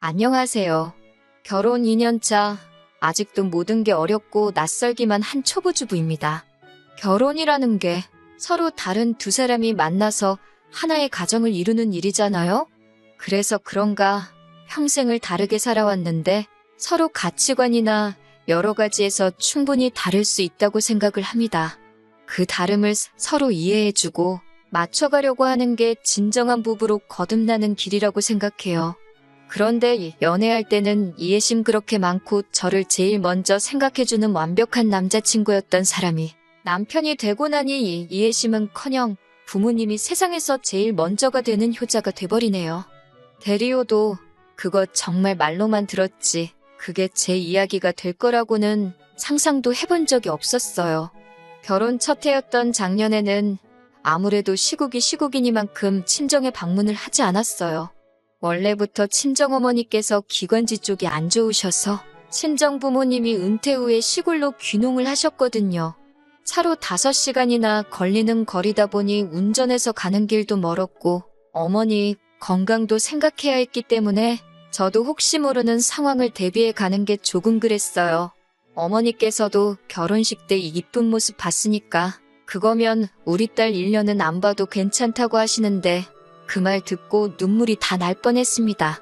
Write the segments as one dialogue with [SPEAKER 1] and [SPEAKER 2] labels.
[SPEAKER 1] 안녕하세요. 결혼 2년차, 아직도 모든 게 어렵고 낯설기만 한 초보 주부입니다. 결혼이라는 게 서로 다른 두 사람이 만나서 하나의 가정을 이루는 일이잖아요? 그래서 그런가 평생을 다르게 살아왔는데 서로 가치관이나 여러 가지에서 충분히 다를 수 있다고 생각을 합니다. 그 다름을 서로 이해해주고 맞춰가려고 하는 게 진정한 부부로 거듭나는 길이라고 생각해요. 그런데 연애할 때는 이해심 그렇게 많고 저를 제일 먼저 생각해주는 완벽한 남자친구였던 사람이 남편이 되고 나니 이 이해심은 커녕 부모님이 세상에서 제일 먼저가 되는 효자가 돼버리네요. 대리오도 그거 정말 말로만 들었지 그게 제 이야기가 될 거라고는 상상도 해본 적이 없었어요. 결혼 첫 해였던 작년에는 아무래도 시국이 시국이니만큼 친정에 방문을 하지 않았어요. 원래부터 친정어머니께서 기관지 쪽이 안 좋으셔서 친정 부모님이 은퇴 후에 시골로 귀농을 하셨거든요. 차로 5시간이나 걸리는 거리다 보니 운전해서 가는 길도 멀었고 어머니 건강도 생각해야 했기 때문에 저도 혹시 모르는 상황을 대비해 가는 게 조금 그랬어요. 어머니께서도 결혼식 때 이쁜 모습 봤으니까 그거면 우리 딸 1년은 안 봐도 괜찮다고 하시는데 그 말 듣고 눈물이 다 날 뻔했습니다.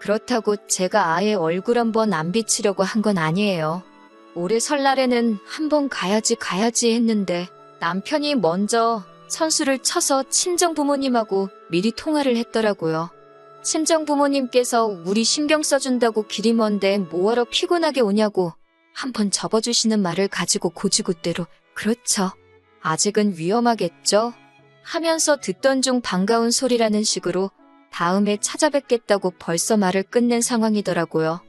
[SPEAKER 1] 그렇다고 제가 아예 얼굴 한번 안 비치려고 한 건 아니에요. 올해 설날에는 한번 가야지 가야지 했는데 남편이 먼저 선수를 쳐서 친정 부모님하고 미리 통화를 했더라고요. 친정 부모님께서 우리 신경 써준다고 길이 먼데 뭐하러 피곤하게 오냐고 한번 접어주시는 말을 가지고 고지고대로 그렇죠. 아직은 위험하겠죠? 하면서 듣던 중 반가운 소리라는 식으로 다음에 찾아뵙겠다고 벌써 말을 끝낸 상황이더라고요.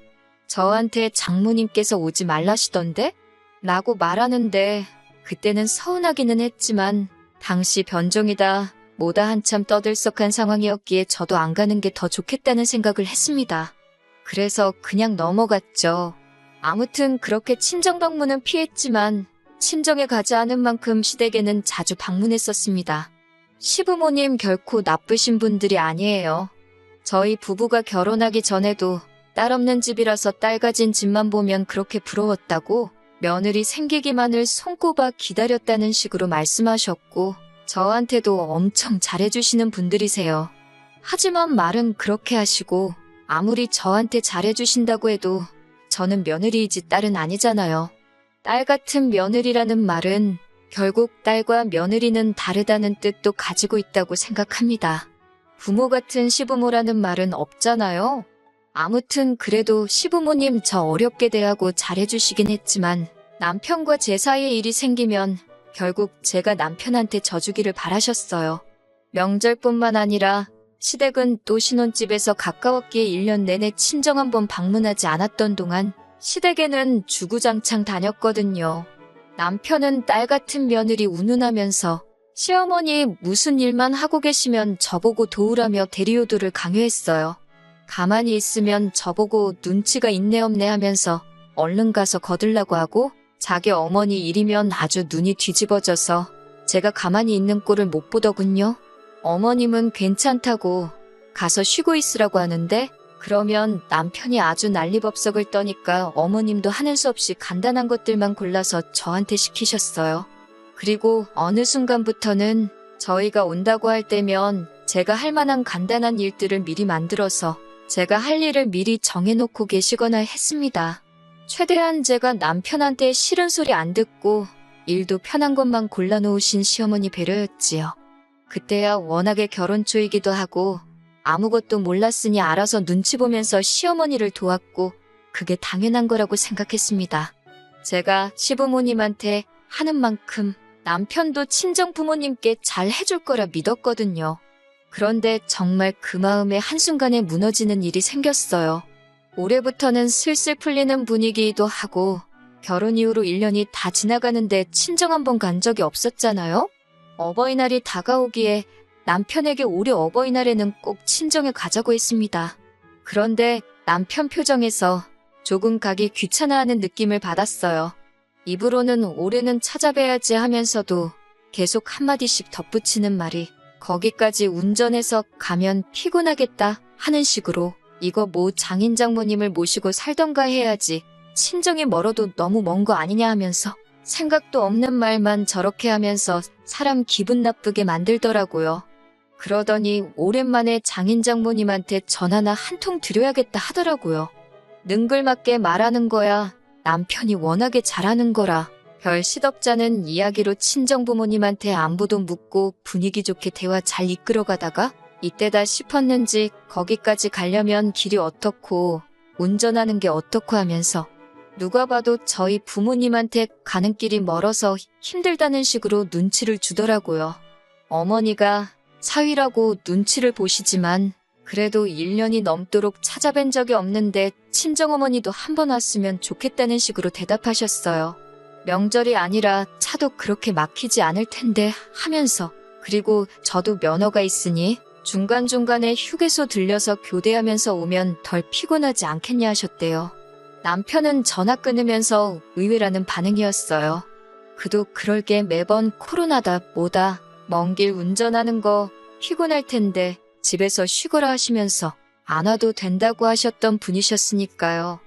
[SPEAKER 1] 저한테 장모님께서 오지 말라시던데? 라고 말하는데 그때는 서운하기는 했지만 당시 변종이다 뭐다 한참 떠들썩한 상황이었기에 저도 안 가는 게 더 좋겠다는 생각을 했습니다. 그래서 그냥 넘어갔죠. 아무튼 그렇게 친정 방문은 피했지만 친정에 가지 않은 만큼 시댁에는 자주 방문했었습니다. 시부모님 결코 나쁘신 분들이 아니에요. 저희 부부가 결혼하기 전에도 딸 없는 집이라서 딸 가진 집만 보면 그렇게 부러웠다고 며느리 생기기만을 손꼽아 기다렸다는 식으로 말씀하셨고 저한테도 엄청 잘해주시는 분들이세요. 하지만 말은 그렇게 하시고 아무리 저한테 잘해주신다고 해도 저는 며느리이지 딸은 아니잖아요. 딸 같은 며느리라는 말은 결국 딸과 며느리는 다르다는 뜻도 가지고 있다고 생각합니다. 부모 같은 시부모라는 말은 없잖아요. 아무튼 그래도 시부모님 저 어렵게 대하고 잘해주시긴 했지만 남편과 제 사이에 일이 생기면 결국 제가 남편한테 져주기를 바라셨어요. 명절뿐만 아니라 시댁은 또 신혼집에서 가까웠기에 1년 내내 친정 한번 방문하지 않았던 동안 시댁에는 주구장창 다녔거든요. 남편은 딸 같은 며느리 운운하면서 시어머니 무슨 일만 하고 계시면 저보고 도우라며 대리오도를 강요했어요. 가만히 있으면 저보고 눈치가 있네 없네 하면서 얼른 가서 거들라고 하고 자기 어머니 일이면 아주 눈이 뒤집어져서 제가 가만히 있는 꼴을 못 보더군요. 어머님은 괜찮다고 가서 쉬고 있으라고 하는데 그러면 남편이 아주 난리법석을 떠니까 어머님도 하는 수 없이 간단한 것들만 골라서 저한테 시키셨어요. 그리고 어느 순간부터는 저희가 온다고 할 때면 제가 할 만한 간단한 일들을 미리 만들어서 제가 할 일을 미리 정해놓고 계시거나 했습니다. 최대한 제가 남편한테 싫은 소리 안 듣고 일도 편한 것만 골라놓으신 시어머니 배려였지요. 그때야 워낙에 결혼 초이기도 하고 아무것도 몰랐으니 알아서 눈치 보면서 시어머니를 도왔고 그게 당연한 거라고 생각했습니다. 제가 시부모님한테 하는 만큼 남편도 친정 부모님께 잘 해줄 거라 믿었거든요. 그런데 정말 그 마음에 한순간에 무너지는 일이 생겼어요. 올해부터는 슬슬 풀리는 분위기이기도 하고 결혼 이후로 1년이 다 지나가는데 친정 한 번 간 적이 없었잖아요? 어버이날이 다가오기에 남편에게 올해 어버이날에는 꼭 친정에 가자고 했습니다. 그런데 남편 표정에서 조금 가기 귀찮아하는 느낌을 받았어요. 입으로는 올해는 찾아뵈야지 하면서도 계속 한마디씩 덧붙이는 말이 거기까지 운전해서 가면 피곤하겠다 하는 식으로 이거 뭐 장인 장모님을 모시고 살던가 해야지. 친정이 멀어도 너무 먼 거 아니냐 하면서 생각도 없는 말만 저렇게 하면서 사람 기분 나쁘게 만들더라고요. 그러더니 오랜만에 장인 장모님한테 전화나 한 통 드려야겠다 하더라고요. 능글맞게 말하는 거야. 남편이 워낙에 잘하는 거라. 별 시덥잖은 이야기로 친정 부모님한테 안부도 묻고 분위기 좋게 대화 잘 이끌어가다가 이때다 싶었는지 거기까지 가려면 길이 어떻고 운전하는 게 어떻고 하면서 누가 봐도 저희 부모님한테 가는 길이 멀어서 힘들다는 식으로 눈치를 주더라고요. 어머니가 사위라고 눈치를 보시지만 그래도 1년이 넘도록 찾아뵌 적이 없는데 친정어머니도 한 번 왔으면 좋겠다는 식으로 대답하셨어요. 명절이 아니라 차도 그렇게 막히지 않을 텐데 하면서 그리고 저도 면허가 있으니 중간중간에 휴게소 들려서 교대하면서 오면 덜 피곤하지 않겠냐 하셨대요. 남편은 전화 끊으면서 의외라는 반응이었어요. 그도 그럴 게 매번 코로나다 뭐다 먼 길 운전하는 거 피곤할 텐데 집에서 쉬거라 하시면서 안 와도 된다고 하셨던 분이셨으니까요.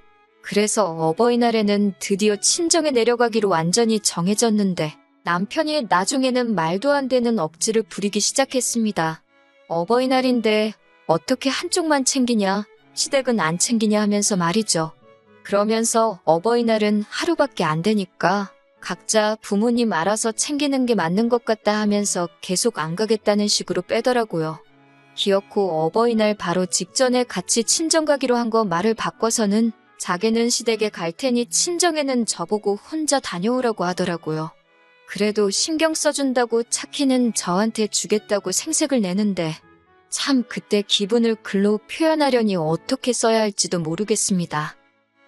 [SPEAKER 1] 그래서 어버이날에는 드디어 친정에 내려가기로 완전히 정해졌는데 남편이 나중에는 말도 안 되는 억지를 부리기 시작했습니다. 어버이날인데 어떻게 한쪽만 챙기냐, 시댁은 안 챙기냐 하면서 말이죠. 그러면서 어버이날은 하루밖에 안 되니까 각자 부모님 알아서 챙기는 게 맞는 것 같다 하면서 계속 안 가겠다는 식으로 빼더라고요. 기어코 어버이날 바로 직전에 같이 친정 가기로 한 거 말을 바꿔서는 자기는 시댁에 갈 테니 친정에는 저보고 혼자 다녀오라고 하더라고요. 그래도 신경 써준다고 차키는 저한테 주겠다고 생색을 내는데 참 그때 기분을 글로 표현하려니 어떻게 써야 할지도 모르겠습니다.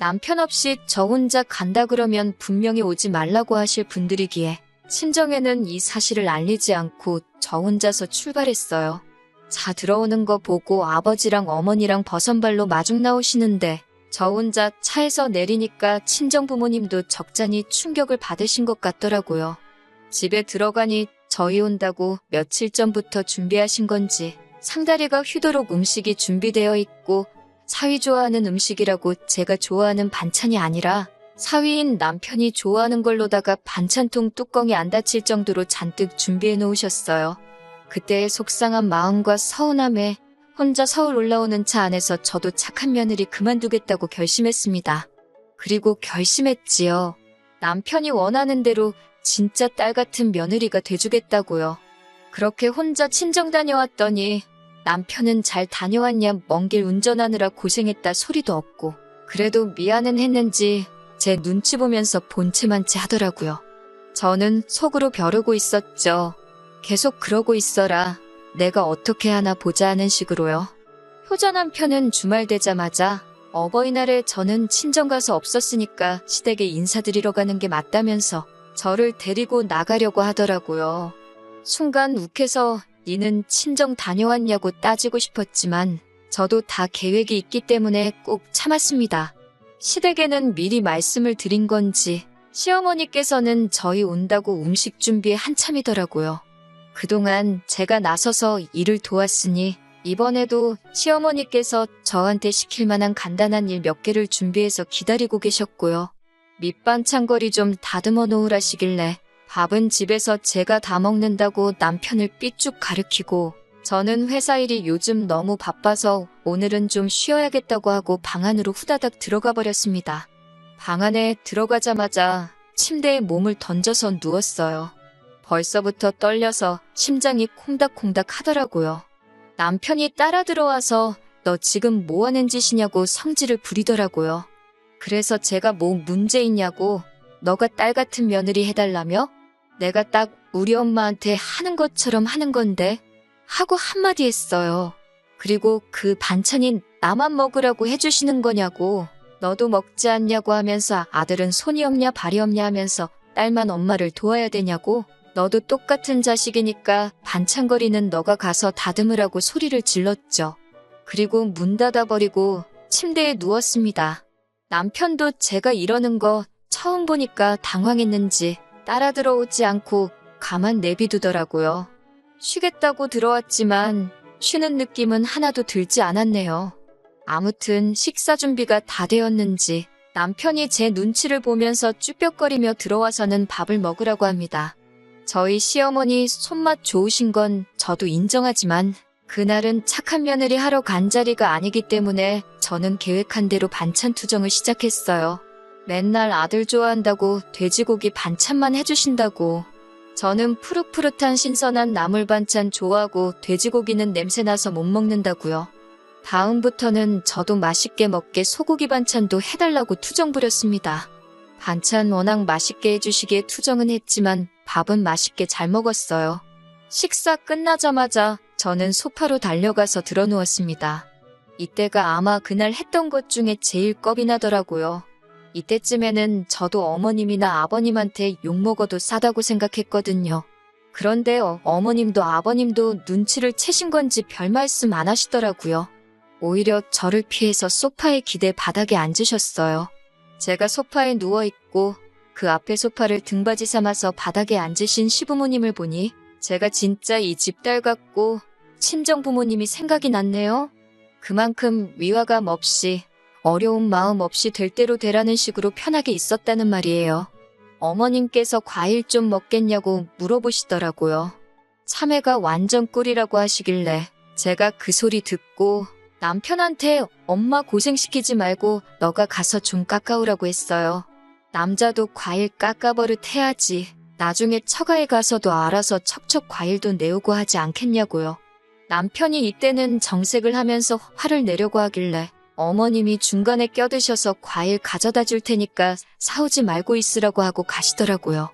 [SPEAKER 1] 남편 없이 저 혼자 간다 그러면 분명히 오지 말라고 하실 분들이기에 친정에는 이 사실을 알리지 않고 저 혼자서 출발했어요. 자 들어오는 거 보고 아버지랑 어머니랑 버선발로 마중 나오시는데 저 혼자 차에서 내리니까 친정 부모님도 적잖이 충격을 받으신 것 같더라고요. 집에 들어가니 저희 온다고 며칠 전부터 준비하신 건지 상다리가 휘도록 음식이 준비되어 있고 사위 좋아하는 음식이라고 제가 좋아하는 반찬이 아니라 사위인 남편이 좋아하는 걸로다가 반찬통 뚜껑이 안 닫힐 정도로 잔뜩 준비해 놓으셨어요. 그때의 속상한 마음과 서운함에 혼자 서울 올라오는 차 안에서 저도 착한 며느리 그만두겠다고 결심했습니다. 그리고 결심했지요. 남편이 원하는 대로 진짜 딸 같은 며느리가 돼주겠다고요. 그렇게 혼자 친정 다녀왔더니 남편은 잘 다녀왔냐 먼 길 운전하느라 고생했다 소리도 없고 그래도 미안은 했는지 제 눈치 보면서 본체만치 하더라고요. 저는 속으로 벼르고 있었죠. 계속 그러고 있어라. 내가 어떻게 하나 보자 하는 식으로요. 효자 남편은 주말 되자마자 어버이날에 저는 친정 가서 없었으니까 시댁에 인사드리러 가는 게 맞다면서 저를 데리고 나가려고 하더라고요. 순간 욱해서 니는 친정 다녀왔냐고 따지고 싶었지만 저도 다 계획이 있기 때문에 꼭 참았습니다. 시댁에는 미리 말씀을 드린 건지 시어머니께서는 저희 온다고 음식 준비에 한참이더라고요. 그동안 제가 나서서 일을 도왔으니 이번에도 시어머니께서 저한테 시킬 만한 간단한 일 몇 개를 준비해서 기다리고 계셨고요. 밑반찬거리 좀 다듬어 놓으라시길래 밥은 집에서 제가 다 먹는다고 남편을 삐쭉 가르키고 저는 회사 일이 요즘 너무 바빠서 오늘은 좀 쉬어야겠다고 하고 방 안으로 후다닥 들어가 버렸습니다. 방 안에 들어가자마자 침대에 몸을 던져서 누웠어요. 벌써부터 떨려서 심장이 콩닥콩닥 하더라고요. 남편이 따라 들어와서 너 지금 뭐 하는 짓이냐고 성질을 부리더라고요. 그래서 제가 뭐 문제 있냐고 너가 딸 같은 며느리 해달라며? 내가 딱 우리 엄마한테 하는 것처럼 하는 건데 하고 한마디 했어요. 그리고 그 반찬인 나만 먹으라고 해주시는 거냐고 너도 먹지 않냐고 하면서 아들은 손이 없냐 발이 없냐 하면서 딸만 엄마를 도와야 되냐고 너도 똑같은 자식이니까 반찬거리는 너가 가서 다듬으라고 소리를 질렀죠. 그리고 문 닫아버리고 침대에 누웠습니다. 남편도 제가 이러는 거 처음 보니까 당황했는지 따라 들어오지 않고 가만 내비두더라고요. 쉬겠다고 들어왔지만 쉬는 느낌은 하나도 들지 않았네요. 아무튼 식사 준비가 다 되었는지 남편이 제 눈치를 보면서 쭈뼛거리며 들어와서는 밥을 먹으라고 합니다. 저희 시어머니 손맛 좋으신 건 저도 인정하지만 그날은 착한 며느리 하러 간 자리가 아니기 때문에 저는 계획한 대로 반찬 투정을 시작했어요. 맨날 아들 좋아한다고 돼지고기 반찬만 해주신다고. 저는 푸릇푸릇한 신선한 나물 반찬 좋아하고 돼지고기는 냄새나서 못 먹는다고요. 다음부터는 저도 맛있게 먹게 소고기 반찬도 해달라고 투정 부렸습니다. 반찬 워낙 맛있게 해주시기에 투정은 했지만 밥은 맛있게 잘 먹었어요. 식사 끝나자마자 저는 소파로 달려가서 드러누웠습니다. 이때가 아마 그날 했던 것 중에 제일 겁이 나더라고요. 이때쯤에는 저도 어머님이나 아버님한테 욕먹어도 싸다고 생각했거든요. 그런데 어, 어머님도 아버님도 눈치를 채신 건지 별 말씀 안 하시더라고요. 오히려 저를 피해서 소파에 기대 바닥에 앉으셨어요. 제가 소파에 누워있고 그 앞에 소파를 등받이 삼아서 바닥에 앉으신 시부모님을 보니 제가 진짜 이 집 딸 같고 친정 부모님이 생각이 났네요. 그만큼 위화감 없이 어려운 마음 없이 될 대로 되라는 식으로 편하게 있었다는 말이에요. 어머님께서 과일 좀 먹겠냐고 물어보시더라고요. 참외가 완전 꿀이라고 하시길래 제가 그 소리 듣고 남편한테 엄마 고생시키지 말고 너가 가서 좀 깎아오라고 했어요. 남자도 과일 깎아버릇 해야지. 나중에 처가에 가서도 알아서 척척 과일도 내오고 하지 않겠냐고요. 남편이 이때는 정색을 하면서 화를 내려고 하길래 어머님이 중간에 껴드셔서 과일 가져다 줄 테니까 사오지 말고 있으라고 하고 가시더라고요.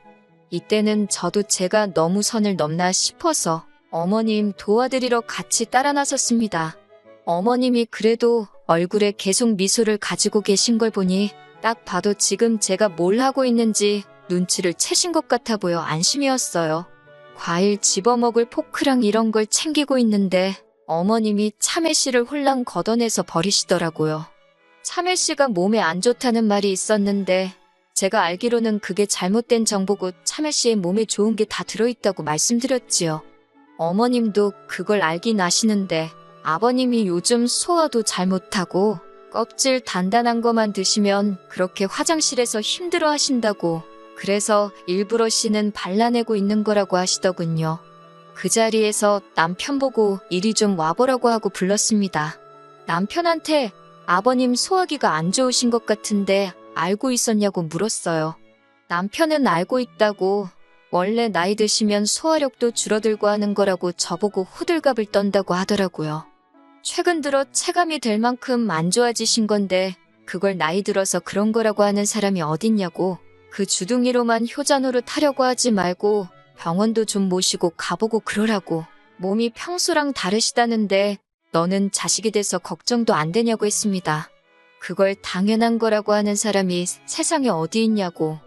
[SPEAKER 1] 이때는 저도 제가 너무 선을 넘나 싶어서 어머님 도와드리러 같이 따라 나섰습니다. 어머님이 그래도 얼굴에 계속 미소를 가지고 계신 걸 보니 딱 봐도 지금 제가 뭘 하고 있는지 눈치를 채신 것 같아 보여 안심이었어요. 과일 집어먹을 포크랑 이런 걸 챙기고 있는데 어머님이 참외 씨를 홀랑 걷어내서 버리시더라고요. 참외 씨가 몸에 안 좋다는 말이 있었는데 제가 알기로는 그게 잘못된 정보고 참외 씨의 몸에 좋은 게 다 들어있다고 말씀드렸지요. 어머님도 그걸 알긴 아시는데 아버님이 요즘 소화도 잘 못하고 껍질 단단한 거만 드시면 그렇게 화장실에서 힘들어 하신다고 그래서 일부러 씨는 발라내고 있는 거라고 하시더군요. 그 자리에서 남편 보고 이리 좀 와보라고 하고 불렀습니다. 남편한테 아버님 소화기가 안 좋으신 것 같은데 알고 있었냐고 물었어요. 남편은 알고 있다고 원래 나이 드시면 소화력도 줄어들고 하는 거라고 저보고 호들갑을 떤다고 하더라고요. 최근 들어 체감이 될 만큼 안 좋아지신 건데 그걸 나이 들어서 그런 거라고 하는 사람이 어딨냐고 그 주둥이로만 효자노릇 하려고 하지 말고 병원도 좀 모시고 가보고 그러라고 몸이 평소랑 다르시다는데 너는 자식이 돼서 걱정도 안 되냐고 했습니다. 그걸 당연한 거라고 하는 사람이 세상에 어디 있냐고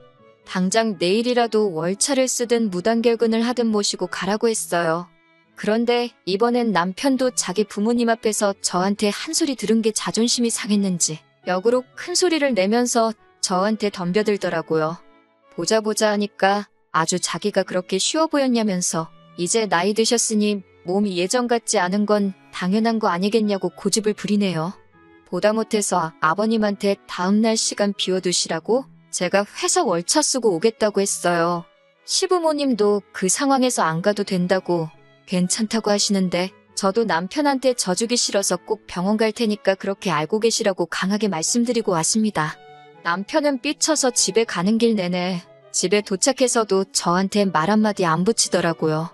[SPEAKER 1] 당장 내일이라도 월차를 쓰든 무단결근을 하든 모시고 가라고 했어요. 그런데 이번엔 남편도 자기 부모님 앞에서 저한테 한 소리 들은 게 자존심이 상했는지 역으로 큰 소리를 내면서 저한테 덤벼들더라고요. 보자 보자 하니까 아주 자기가 그렇게 쉬워 보였냐면서 이제 나이 드셨으니 몸이 예전 같지 않은 건 당연한 거 아니겠냐고 고집을 부리네요. 보다 못해서 아버님한테 다음날 시간 비워두시라고 제가 회사 월차 쓰고 오겠다고 했어요. 시부모님도 그 상황에서 안 가도 된다고 괜찮다고 하시는데 저도 남편한테 져주기 싫어서 꼭 병원 갈 테니까 그렇게 알고 계시라고 강하게 말씀드리고 왔습니다. 남편은 삐쳐서 집에 가는 길 내내 집에 도착해서도 저한테 말 한마디 안 붙이더라고요.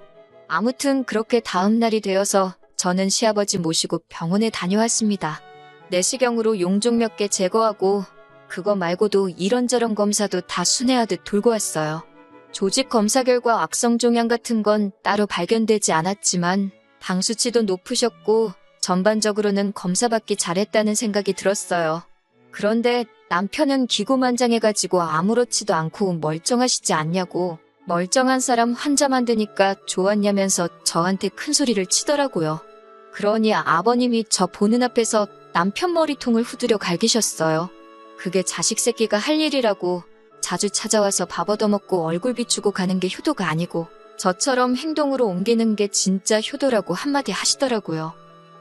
[SPEAKER 1] 아무튼 그렇게 다음 날이 되어서 저는 시아버지 모시고 병원에 다녀왔습니다. 내시경으로 용종 몇 개 제거하고 그거 말고도 이런저런 검사도 다 순회하듯 돌고 왔어요. 조직 검사 결과 악성 종양 같은 건 따로 발견되지 않았지만 당 수치도 높으셨고 전반적으로는 검사받기 잘했다는 생각이 들었어요. 그런데 남편은 기고만장해가지고 아무렇지도 않고 멀쩡하시지 않냐고 멀쩡한 사람 환자 만드니까 좋았냐면서 저한테 큰 소리를 치더라고요. 그러니 아버님이 저 보는 앞에서 남편 머리통을 후드려 갈기셨어요. 그게 자식 새끼가 할 일이라고 자주 찾아와서 밥 얻어먹고 얼굴 비추고 가는 게 효도가 아니고 저처럼 행동으로 옮기는 게 진짜 효도라고 한마디 하시더라고요.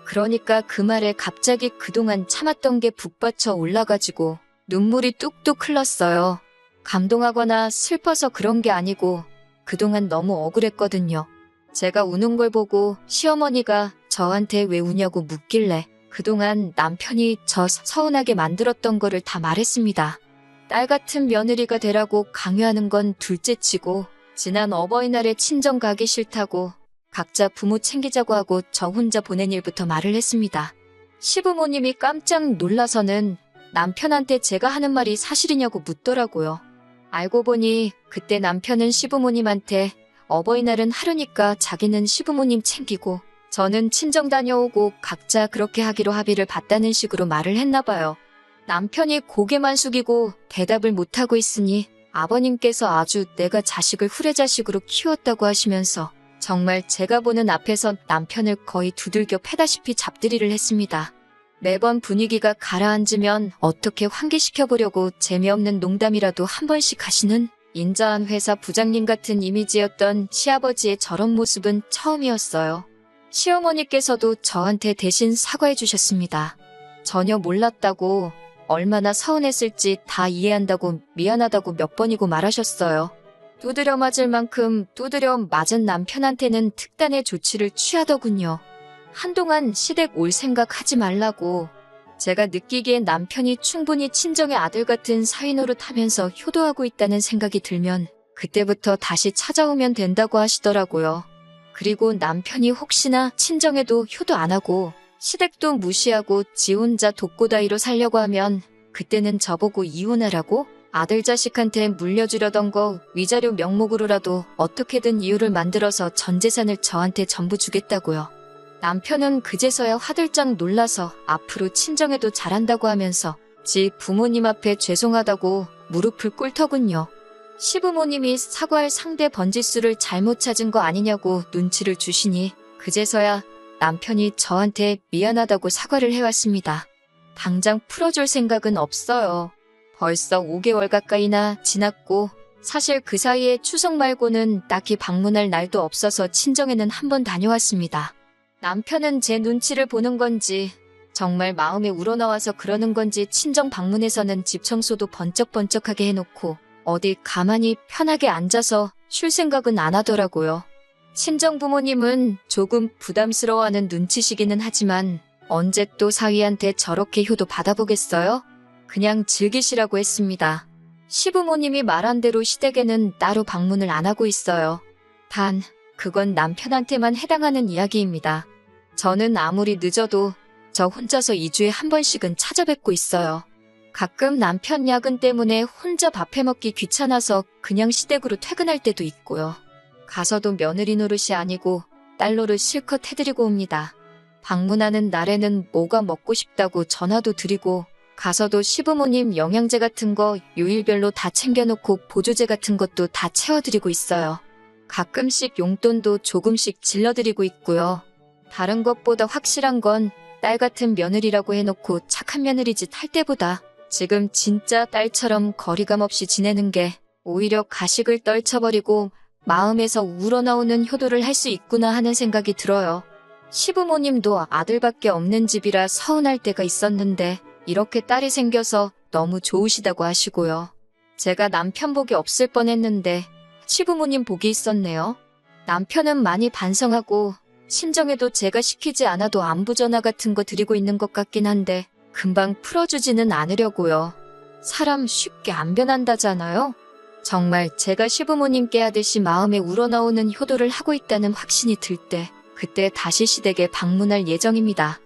[SPEAKER 1] 그러니까 그 말에 갑자기 그동안 참았던 게 북받쳐 올라가지고 눈물이 뚝뚝 흘렀어요. 감동하거나 슬퍼서 그런 게 아니고 그동안 너무 억울했거든요. 제가 우는 걸 보고 시어머니가 저한테 왜 우냐고 묻길래 그동안 남편이 저 서운하게 만들었던 거를 다 말했습니다. 딸 같은 며느리가 되라고 강요하는 건 둘째치고 지난 어버이날에 친정 가기 싫다고 각자 부모 챙기자고 하고 저 혼자 보낸 일부터 말을 했습니다. 시부모님이 깜짝 놀라서는 남편한테 제가 하는 말이 사실이냐고 묻더라고요. 알고 보니 그때 남편은 시부모님한테 어버이날은 하루니까 자기는 시부모님 챙기고 저는 친정 다녀오고 각자 그렇게 하기로 합의를 봤다는 식으로 말을 했나 봐요. 남편이 고개만 숙이고 대답을 못하고 있으니 아버님께서 아주 내가 자식을 후레자식으로 키웠다고 하시면서 정말 제가 보는 앞에서 남편을 거의 두들겨 패다시피 잡들이를 했습니다. 매번 분위기가 가라앉으면 어떻게 환기시켜 보려고 재미없는 농담이라도 한 번씩 하시는 인자한 회사 부장님 같은 이미지였던 시아버지의 저런 모습은 처음이었어요. 시어머니께서도 저한테 대신 사과해 주셨습니다. 전혀 몰랐다고 얼마나 서운했을지 다 이해한다고 미안하다고 몇 번이고 말하셨어요. 두드려 맞을 만큼 두드려 맞은 남편한테는 특단의 조치를 취하더군요. 한동안 시댁 올 생각 하지 말라고 제가 느끼기엔 남편이 충분히 친정의 아들 같은 사위 노릇 하면서 효도하고 있다는 생각이 들면 그때부터 다시 찾아오면 된다고 하시더라고요. 그리고 남편이 혹시나 친정에도 효도 안 하고 시댁도 무시하고 지 혼자 독고다이로 살려고 하면 그때는 저보고 이혼하라고 아들 자식한테 물려주려던 거 위자료 명목으로라도 어떻게든 이유를 만들어서 전 재산을 저한테 전부 주겠다고요. 남편은 그제서야 화들짝 놀라서 앞으로 친정에도 잘한다고 하면서 지 부모님 앞에 죄송하다고 무릎을 꿇더군요. 시부모님이 사과할 상대 번지수를 잘못 찾은 거 아니냐고 눈치를 주시니 그제서야 남편이 저한테 미안하다고 사과를 해왔습니다. 당장 풀어줄 생각은 없어요. 벌써 5개월 가까이나 지났고 사실 그 사이에 추석 말고는 딱히 방문할 날도 없어서 친정에는 한 번 다녀왔습니다. 남편은 제 눈치를 보는 건지 정말 마음에 우러나와서 그러는 건지 친정 방문에서는 집 청소도 번쩍번쩍하게 해놓고 어디 가만히 편하게 앉아서 쉴 생각은 안 하더라고요. 친정 부모님은 조금 부담스러워하는 눈치시기는 하지만 언제 또 사위한테 저렇게 효도 받아보겠어요? 그냥 즐기시라고 했습니다. 시부모님이 말한 대로 시댁에는 따로 방문을 안 하고 있어요. 단, 그건 남편한테만 해당하는 이야기입니다. 저는 아무리 늦어도 저 혼자서 2주에 한 번씩은 찾아뵙고 있어요. 가끔 남편 야근 때문에 혼자 밥 해 먹기 귀찮아서 그냥 시댁으로 퇴근할 때도 있고요. 가서도 며느리 노릇이 아니고 딸 노릇 실컷 해드리고 옵니다. 방문하는 날에는 뭐가 먹고 싶다고 전화도 드리고 가서도 시부모님 영양제 같은 거 요일별로 다 챙겨놓고 보조제 같은 것도 다 채워드리고 있어요. 가끔씩 용돈도 조금씩 질러드리고 있고요. 다른 것보다 확실한 건 딸 같은 며느리라고 해놓고 착한 며느리 짓 할 때보다 지금 진짜 딸처럼 거리감 없이 지내는 게 오히려 가식을 떨쳐버리고 마음에서 우러나오는 효도를 할 수 있구나 하는 생각이 들어요. 시부모님도 아들밖에 없는 집이라 서운할 때가 있었는데 이렇게 딸이 생겨서 너무 좋으시다고 하시고요. 제가 남편 복이 없을 뻔했는데 시부모님 복이 있었네요. 남편은 많이 반성하고 친정에도 제가 시키지 않아도 안부 전화 같은 거 드리고 있는 것 같긴 한데 금방 풀어주지는 않으려고요. 사람 쉽게 안 변한다잖아요. 정말 제가 시부모님께 하듯이 마음에 우러나오는 효도를 하고 있다는 확신이 들 때 그때 다시 시댁에 방문할 예정입니다.